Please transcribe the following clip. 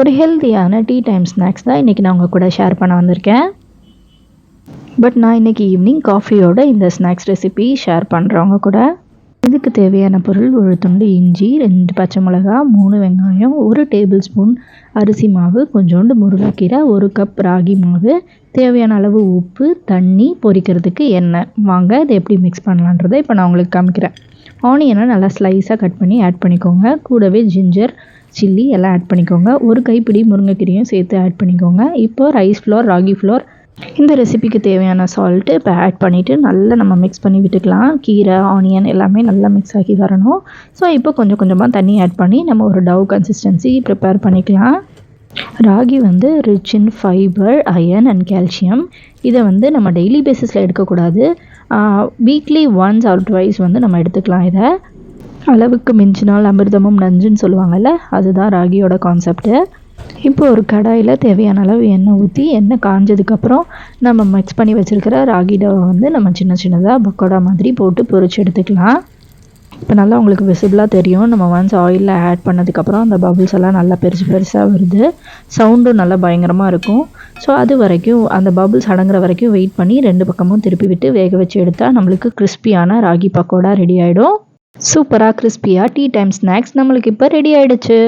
ஒரு ஹெல்த்தியான tea time snacks தான் இன்றைக்கி நான் உங்கள் கூட ஷேர் பண்ண வந்திருக்கேன். பட் நான் இன்றைக்கி ஈவினிங் காஃபியோட இந்த ஸ்நாக்ஸ் ரெசிபி ஷேர் பண்ணுறவங்க கூட. இதுக்கு தேவையான பொருள் ஒரு துண்டு இஞ்சி ரெண்டு பச்சை மிளகா மூணு வெங்காயம் ஒரு டேபிள் ஸ்பூன் அரிசி மாவு கொஞ்சோண்டு முருங்கைக்கீரை ஒரு கப் ராகி மாவு தேவையான அளவு உப்பு தண்ணி பொரிக்கிறதுக்கு எண்ணெய். வாங்க இதை எப்படி மிக்ஸ் பண்ணலான்றதை இப்போ நான் உங்களுக்கு காமிக்கிறேன். ஆனியனை நல்லா ஸ்லைஸாக கட் பண்ணி ஆட் பண்ணிக்கோங்க. கூடவே ஜிஞ்சர் சில்லி எல்லாம் ஆட் பண்ணிக்கோங்க. ஒரு கைப்பிடி முருங்கைக்கீரையும் சேர்த்து ஆட் பண்ணிக்கோங்க. இப்போ ரைஸ் ஃப்ளோர் ராகி ஃப்ளோர் இந்த ரெசிபிக்கு தேவையான சால்ட்டு இப்போ ஆட் பண்ணிவிட்டு நல்லா நம்ம மிக்ஸ் பண்ணி விட்டுக்கலாம். கீரை ஆனியன் எல்லாமே நல்லா மிக்ஸ் ஆகி வரணும். ஸோ இப்போ கொஞ்சம் கொஞ்சமாக தண்ணி ஆட் பண்ணி நம்ம ஒரு டவ் கன்சிஸ்டன்சி ப்ரிப்பேர் பண்ணிக்கலாம். ராகி வந்து rich in fibre iron and calcium இதை வந்து நம்ம டெய்லி பேசிஸில் எடுக்கக்கூடாது. வீக்லி ஒன்ஸ் ஆர் ட்வைஸ் வந்து நம்ம எடுத்துக்கலாம் இதை. அளவுக்கு மிஞ்சினால் அமிர்தமும் நஞ்சுன்னு சொல்லுவாங்கள்ல அதுதான் ராகியோட கான்செப்ட்டு இப்போ ஒரு கடாயில் தேவையான அளவு எண்ணெய் ஊற்றி எண்ணெய் காஞ்சதுக்கப்புறம் நம்ம மிக்ஸ் பண்ணி வச்சுருக்கிற ராகி டவை வந்து நம்ம சின்ன சின்னதாக பக்கோடா மாதிரி போட்டு பொரிச்சு எடுத்துக்கலாம். இப்போ நல்லா உங்களுக்கு விசிபிளாக தெரியும். நம்ம ஒன்ஸ் ஆயிலில் ஆட் பண்ணதுக்கப்புறம் அந்த பபுள்ஸ் எல்லாம் நல்லா பெருசு பெருசாக வருது. சவுண்டும் நல்லா பயங்கரமாக இருக்கும். ஸோ அது வரைக்கும் அந்த பபுள்ஸ் அடங்குற வரைக்கும் வெயிட் பண்ணி ரெண்டு பக்கமும் திருப்பி விட்டு வேக வச்சு எடுத்தால் நம்மளுக்கு கிறிஸ்பியான ராகி பக்கோடா ரெடி ஆகிடும் சூப்பராக கிறிஸ்பியாக டீ டைம் ஸ்நாக்ஸ் நம்மளுக்கு இப்போ ரெடி ஆகிடுச்சு